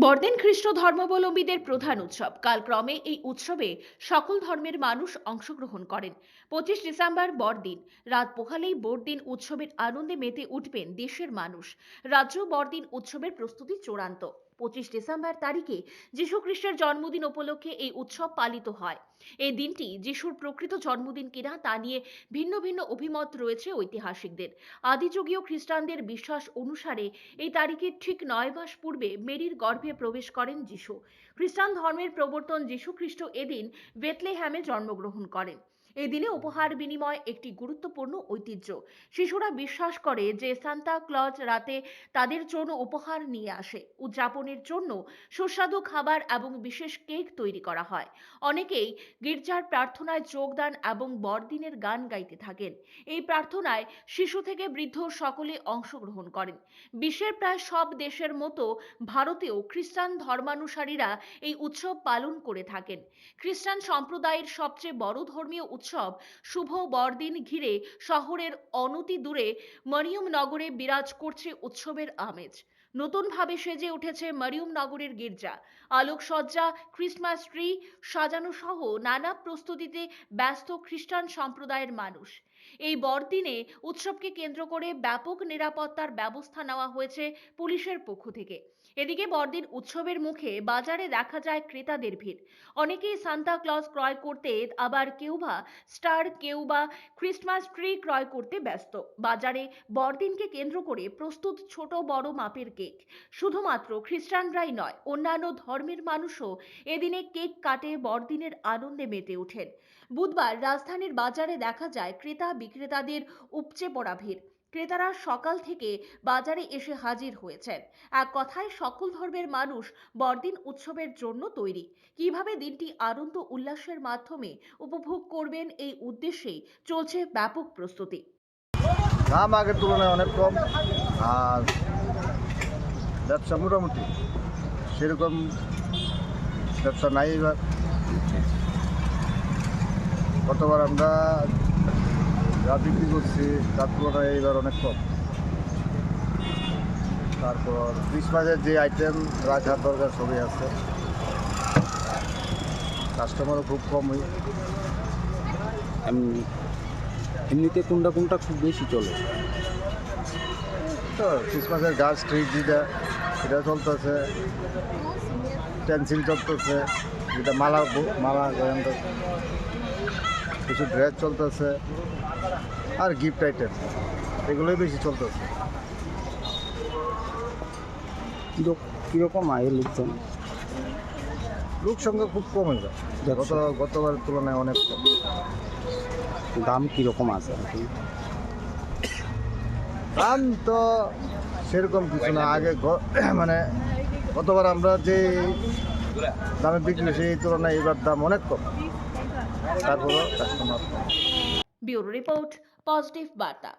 বড়দিন খ্রিস্ট ধর্মাবলম্বীদের প্রধান উৎসব। কালক্রমে এই উৎসবে সকল ধর্মের মানুষ অংশগ্রহণ করেন। পঁচিশ ডিসেম্বর বড়দিন। রাত পোহালেই বড়দিন উৎসবের আনন্দে মেতে উঠবেন দেশের মানুষ। রাজ্য বড়দিন উৎসবের প্রস্তুতি চূড়ান্ত। পঁচিশ ডিসেম্বর তারিখে যীশু খ্রিস্টের জন্মদিন উপলক্ষে এই উৎসব পালিত হয়। এই দিনটি যিশুর প্রকৃত জন্মদিন কিনা তা নিয়ে ভিন্ন ভিন্ন অভিমত রয়েছে ঐতিহাসিকদের। আদিযুগীয় খ্রিস্টানদের বিশ্বাস অনুসারে এই তারিখের ঠিক নয় মাস পূর্বে মেরির গর্ভে প্রবেশ করেন যিশু। খ্রিস্টান ধর্মের প্রবর্তন যীশু খ্রিস্ট এদিন বেতলেহ্যামে জন্মগ্রহণ করেন। এই দিনে উপহার বিনিময় একটি গুরুত্বপূর্ণ ঐতিহ্য। শিশুরা বিশ্বাস করে যে সান্তা ক্লজ রাতে তাদের জন্য উপহার নিয়ে আসে। উদযাপনের জন্য সুস্বাদু খাবার এবং বিশেষ কেক তৈরি করা হয়। অনেকেই গির্জার প্রার্থনায় যোগদান এবং বড়দিনের গান গাইতে থাকেন। এই প্রার্থনায় শিশু থেকে বৃদ্ধ সকলে অংশগ্রহণ করেন। বিশ্বের প্রায় সব দেশের মতো ভারতেও খ্রিস্টান ধর্মানুসারীরা এই উৎসব পালন করে থাকেন। খ্রিস্টান সম্প্রদায়ের সবচেয়ে বড় ধর্মীয় উৎসব শুভ বড়দিন ঘিরে শহরের অনতি দূরে মরিয়ম নগরে বিরাজ করছে উৎসবের আমেজ। নতুনভাবে সেজে উঠেছে মরিয়ম নগরের গির্জা। আলোকসজ্জা ক্রিসমাস ট্রি সাজানো সহ নানা প্রস্তুতিতে ব্যস্ত খ্রিস্টান সম্প্রদায়ের মানুষ। এই বড়দিনে উৎসবকে কেন্দ্র করে ব্যাপক নিরাপত্তার ব্যবস্থা নেওয়া হয়েছে পুলিশের পক্ষ থেকে। এদিকে বড়দিন উৎসবের মুখে বাজারে দেখা যায় ক্রেতাদের ভিড়। অনেকেই সান্তা ক্লজ ক্রয় করতে আবার কেউ বা স্টার, কেউ বা ক্রিসমাস ট্রি ক্রয় করতে ব্যস্ত। বাজারে বড়দিনকে কেন্দ্র করে প্রস্তুত ছোট বড় মাপের কেক। শুধুমাত্র খ্রিস্টানরাই নয়, অন্যান্য ধর্মের মানুষও এদিনে কেক কাটে, বড়দিনের আনন্দে মেতে ওঠেন। বুধবার রাজধানীর বাজারে দেখা যায় ক্রেতা বিক্রেতাদের উপচে পড়া ভিড়। ক্রেতারা সকাল থেকে বাজারে এসে হাজির হয়েছেন। এক কথায়, সকল ধর্মের মানুষ বড়দিন উৎসবের জন্য তৈরি। কীভাবে দিনটি আনন্দ উল্লাসের মাধ্যমে উপভোগ করবেন এই উদ্দেশ্যেই চলছে ব্যাপক প্রস্তুতি। দাম আগের তুলনায় অনেক কম, আর ব্যবসা মোটামুটি সেরকম ব্যবসা নাই এবার। গতবার আমরা যা বিক্রি করছি তার তুলনায় এইবার অনেক কম। তারপর ক্রিসমাসের যে আইটেম রাখার দরকার সবই আছে কাস্টমারও খুব কমই। এমনি এমনিতে কোনটা কোনটা খুব বেশি চলে? তো ক্রিসমাসের গাছ ট্রি যেটা সেটা চলতেছে। পেন্সিল চলতেছে যেটা মালা মালা কিছু ড্রেস চলতেছে আর গিফট আইটেম এগুলোই বেশি চলতেছে। কিরক- কীরকম আয় লোকজন? লোক সংখ্যা খুব কম এবার গত গতবারের তুলনায় অনেক কম। দাম কীরকম আছে দাম তো সেরকম কিছু না। আগে মানে গতবার আমরা যে দামে বিক্রি সেই তুলনায় এবার দাম অনেক কম। তারপরও কাস্টমার কম ব্যুরো রিপোর্ট পজিটিভ বার্তা।